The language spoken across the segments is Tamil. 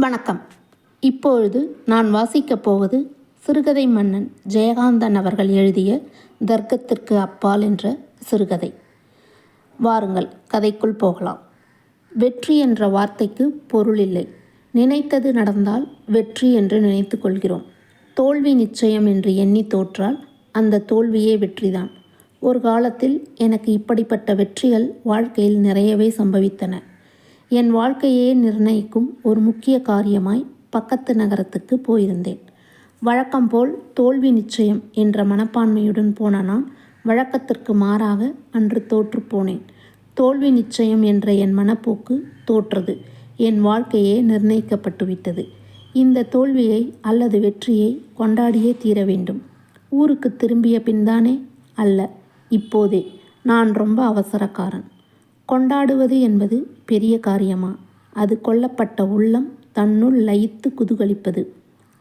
வணக்கம். இப்பொழுது நான் வாசிக்கப் போவது சிறுகதை மன்னன் ஜெயகாந்தன் அவர்கள் எழுதிய தர்க்கத்திற்கு அப்பால் என்ற சிறுகதை. வாருங்கள் கதைக்குள் போகலாம். வெற்றி என்ற வார்த்தைக்கு பொருள் இல்லை. நினைத்தது நடந்தால் வெற்றி என்று நினைத்து கொள்கிறோம். தோல்வி நிச்சயம் என்று எண்ணி தோற்றால் அந்த தோல்வியே வெற்றிதான். ஒரு காலத்தில் எனக்கு இப்படிப்பட்ட வெற்றிகள் வாழ்க்கையில் நிறையவே சம்பவித்தன. என் வாழ்க்கையே நிர்ணயிக்கும் ஒரு முக்கிய காரியமாய் பக்கத்து நகரத்துக்கு போயிருந்தேன். வழக்கம் போல் தோல்வி நிச்சயம் என்ற மனப்பான்மையுடன் போன நான் வழக்கத்திற்கு மாறாக அன்று தோற்று போனேன். தோல்வி நிச்சயம் என்ற என் மனப்போக்கு தோற்றது. என் வாழ்க்கையே நிர்ணயிக்கப்பட்டுவிட்டது இந்த தோல்வியை அல்லது வெற்றியை கொண்டாடியே தீர வேண்டும். ஊருக்கு திரும்பிய பின்தானே அல்ல இப்போதே. நான் ரொம்ப அவசரக்காரன். கொண்டாடுவது என்பது பெரிய காரியமா? அது கொல்லப்பட்ட உள்ளம் தன்னுள் லயித்து குதூகலிப்பது.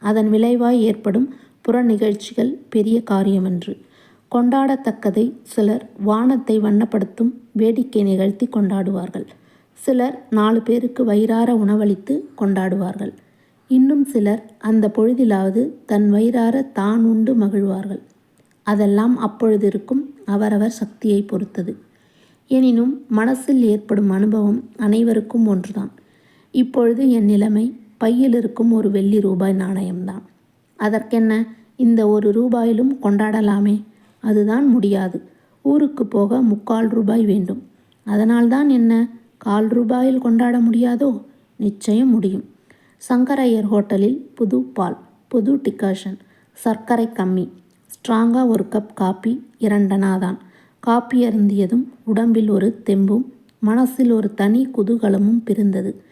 அதன் விளைவாய் ஏற்படும் புற நிகழ்ச்சிகள் பெரிய காரியமன்று. கொண்டாடத்தக்கதை சிலர் வானத்தை வண்ணப்படுத்தும் வேடிக்கை நிகழ்த்தி கொண்டாடுவார்கள். சிலர் நாலு பேருக்கு வயிறார உணவளித்து கொண்டாடுவார்கள். இன்னும் சிலர் அந்த பொழுதிலாவது தன் வயிறார தான் உண்டு மகிழ்வார்கள். அதெல்லாம் அப்பொழுது இருக்கும் அவரவர் சக்தியை பொறுத்தது. எனினும் மனசில் ஏற்படும் அனுபவம் அனைவருக்கும் ஒன்றுதான். இப்பொழுது என் நிலைமை பையில் இருக்கும் ஒரு வெள்ளி ரூபாய் நாணயம்தான். அதற்கென்ன இந்த ஒரு ரூபாயிலும் கொண்டாடலாமே? அதுதான் முடியாது. ஊருக்கு போக முக்கால் ரூபாய் வேண்டும். அதனால்தான் என்ன? கால் ரூபாயில் கொண்டாட முடியாதோ? நிச்சயம் முடியும். சங்கரையர் ஹோட்டலில் புது பால் புது டிகாஷன் சர்க்கரை கம்மி ஸ்ட்ராங்காக ஒரு கப் காப்பி இரண்டனா தான் காப்பி அருந்தியதும் உடம்பில் ஒரு தெம்பும் மனசில் ஒரு தனி குதூகலமும் பிறந்தது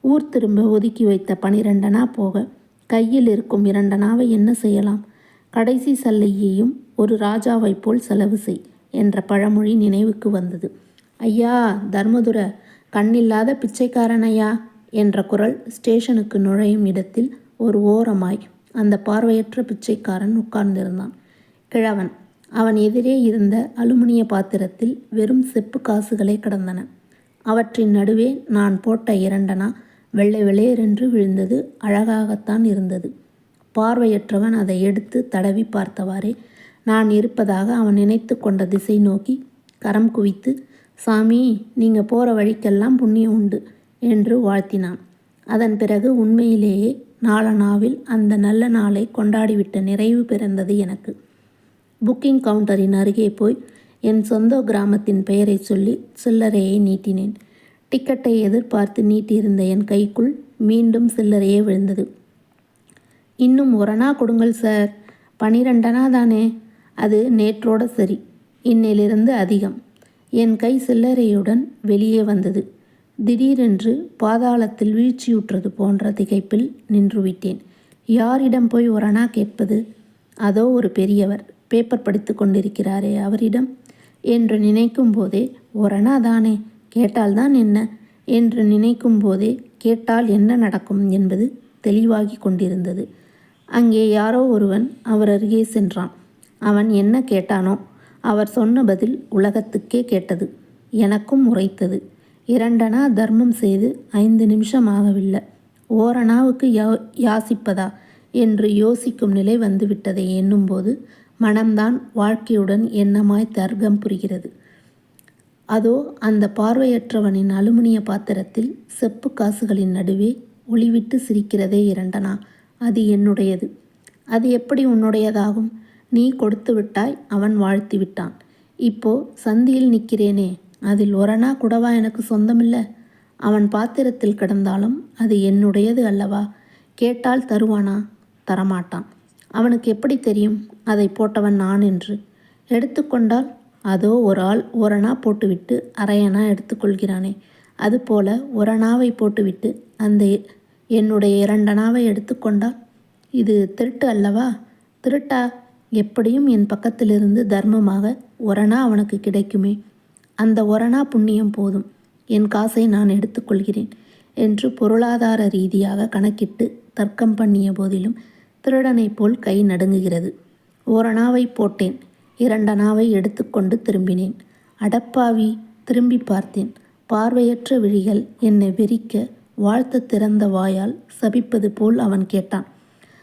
ஊர் திரும்ப ஒதுக்கி வைத்த பனிரெண்டனா போக கையில் இருக்கும் இரண்டனாவை என்ன செய்யலாம்? கடைசி சல்லையையும் ஒரு ராஜாவைப் போல் செலவு செய் என்ற பழமொழி நினைவுக்கு வந்தது. ஐயா தர்மதுர கண்ணில்லாத பிச்சைக்காரன் ஐயா என்ற குரல் ஸ்டேஷனுக்கு நுழையும் இடத்தில் ஒரு ஓரமாய் அந்த பார்வையற்ற பிச்சைக்காரன் உட்கார்ந்திருந்தான். கிழவன் அவன் எதிரே இருந்த அலுமினிய பாத்திரத்தில் வெறும் செப்பு காசுகளே கிடந்தன. அவற்றின் நடுவே நான் போட்ட இரண்டனா வெள்ளை வெளேரென்று விழுந்தது அழகாகத்தான் இருந்தது. பார்வையற்றவன் அதை எடுத்து தடவி பார்த்தவாறே நான் இருப்பதாக அவன் நினைத்து கொண்ட திசை நோக்கி கரம் குவித்து சாமி நீங்கள் போகிற வழிக்கெல்லாம் புண்ணியம் உண்டு என்று வாழ்த்தினான். அதன் பிறகு உண்மையிலேயே நாளனாவில் அந்த நல்ல நாளை கொண்டாடிவிட்ட நிறைவு பிறந்தது எனக்கு. புக்கிங் கவுண்டரின் அருகே போய் என் சொந்த கிராமத்தின் பெயரை சொல்லி சில்லறையை நீட்டினேன். டிக்கெட்டை எதிர்பார்த்து நீட்டியிருந்த என் கைக்குள் மீண்டும் சில்லறையே விழுந்தது. இன்னும் ஒரணா கொடுங்கள் சார். பனிரெண்டனா தானே? அது நேற்றோட சரி. இன்னிலிருந்து அதிகம். என் கை சில்லறையுடன் வெளியே வந்தது. திடீரென்று பாதாளத்தில் வீழ்ச்சியுற்றது போன்ற திகைப்பில் நின்றுவிட்டேன். யாரிடம் போய் ஒரணா கேட்பது? அதோ ஒரு பெரியவர். பேப்பர் படித்து கொண்டிருக்கிறாரே அவரிடம். என்று நினைக்கும் போதே ஒரணா தானே கேட்டால்தான் என்ன? என்று நினைக்கும் போதே கேட்டால் என்ன நடக்கும்? என்பது தெளிவாகி கொண்டிருந்தது. அங்கே யாரோ ஒருவன் அவர் அருகே சென்றான். அவன் என்ன கேட்டானோ அவர் சொன்ன பதில் உலகத்துக்கே கேட்டது. எனக்கும் உரைத்தது. இரண்டனா தர்மம் செய்து ஐந்து நிமிஷம் ஆகவில்லை. ஓரணாவுக்கு யோ யாசிப்பதா? என்று யோசிக்கும் நிலை வந்துவிட்டதை எண்ணும்போது மனம்தான் வாழ்க்கையுடன் எண்ணமாய் தர்க்கம் புரிகிறது. அதோ அந்த பார்வையற்றவனின் அலுமினிய பாத்திரத்தில் செப்பு காசுகளின் நடுவே ஒளிவிட்டு சிரிக்கிறதே இரண்டனா? அது என்னுடையது. அது எப்படி உன்னுடையதாகும்? நீ கொடுத்து விட்டாய் அவன் வாழ்த்தி விட்டான். இப்போ சந்தியில் நிற்கிறேனே அதில் ஒரணா குடவா எனக்கு சொந்தமில்ல? அவன் பாத்திரத்தில் கிடந்தாலும் அது என்னுடையது அல்லவா? கேட்டால் தருவானா? தரமாட்டான். அவனுக்கு எப்படி தெரியும்? அதை போட்டவன் நான் என்று. எடுத்துக்கொண்டால் அதோ ஒரு ஆள் ஒரணா போட்டுவிட்டு அரையனா எடுத்துக்கொள்கிறானே அதுபோல ஒரணாவை போட்டுவிட்டு அந்த என்னுடைய இரண்டனாவை எடுத்துக்கொண்டால் இது திருட்டு அல்லவா? திருட்டா? எப்படியும் என் பக்கத்திலிருந்து தர்மமாக ஒரணா அவனுக்கு கிடைக்குமே. அந்த ஒரணா புண்ணியம் போதும். என் காசை நான் எடுத்துக்கொள்கிறேன் என்று பொருளாதார ரீதியாக கணக்கிட்டு தர்க்கம் பண்ணிய போதிலும் திருடனைப் போல் கை நடுங்குகிறது. ஓரணாவை போட்டேன். இரண்டனாவை எடுத்துக்கொண்டு திரும்பினேன். அடப்பாவி திரும்பி பார்த்தேன். பார்வையற்ற விழிகள் என்னை வெறிக்க வாழ்த்த திறந்த வாயால் சபிப்பது போல் அவன் கேட்டான்.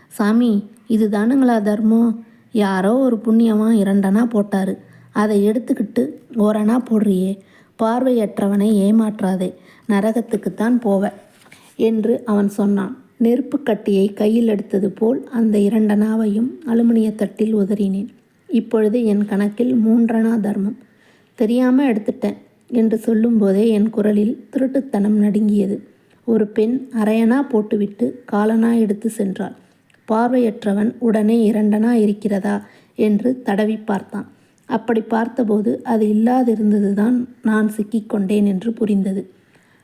சாமி இது தானுங்களா தர்மம்? யாரோ ஒரு புண்ணியமாக இரண்டனா போட்டாரு. அதை எடுத்துக்கிட்டு ஓரணா போடுறியே பார்வையற்றவனை ஏமாற்றாதே நரகத்துக்குத்தான் போவ என்று அவன் சொன்னான். நெருப்பு கட்டியை கையில் எடுத்தது போல் அந்த இரண்டனாவையும் அலுமினிய தட்டில் உதறினேன். இப்பொழுது என் கணக்கில் மூன்றனா தர்மம். தெரியாமல் எடுத்துட்டேன் என்று சொல்லும்போதே என் குரலில் திருட்டுத்தனம் நடுங்கியது. ஒரு பெண் அரையனா போட்டுவிட்டு காலனா எடுத்து சென்றாள். பார்வையற்றவன் உடனே இரண்டனா இருக்கிறதா என்று தடவி பார்த்தான். அப்படி பார்த்தபோது அது இல்லாதிருந்ததுதான் நான் சிக்கிக்கொண்டேன் என்று புரிந்தது.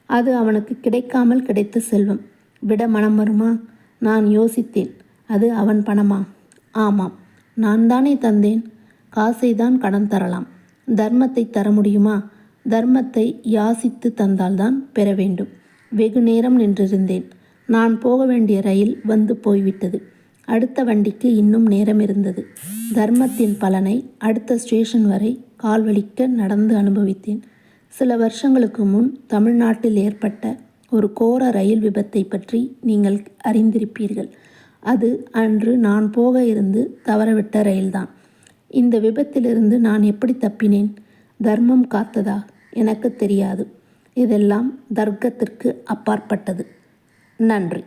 அது அவனுக்கு கிடைக்காமல் கிடைத்த செல்வம். விட மனம் வருமா? நான் யோசித்தேன். அது அவன் பணமா? ஆமாம். நான் தானே தந்தேன். காசை தான் கடன் தரலாம். தர்மத்தை தர முடியுமா? தர்மத்தை யாசித்து தந்தால்தான் பெற வேண்டும். வெகு நேரம் நின்றிருந்தேன். நான் போக வேண்டிய ரயில் வந்து போய்விட்டது. அடுத்த வண்டிக்கு இன்னும் நேரம் இருந்தது. தர்மத்தின் பலனை அடுத்த ஸ்டேஷன் வரை கால்வழிக்க நடந்து அனுபவித்தேன். சில வருஷங்களுக்கு முன் தமிழ்நாட்டில் ஏற்பட்ட ஒரு கோர ரயில் விபத்தை பற்றி நீங்கள் அறிந்திருப்பீர்கள். அது அன்று நான் போக இருந்து தவறவிட்ட ரயில்தான். இந்த விபத்திலிருந்து நான் எப்படி தப்பினேன்? தர்மம் காத்ததா? எனக்கு தெரியாது. இதெல்லாம் தர்க்கத்திற்கு அப்பாற்பட்டது. நன்றி.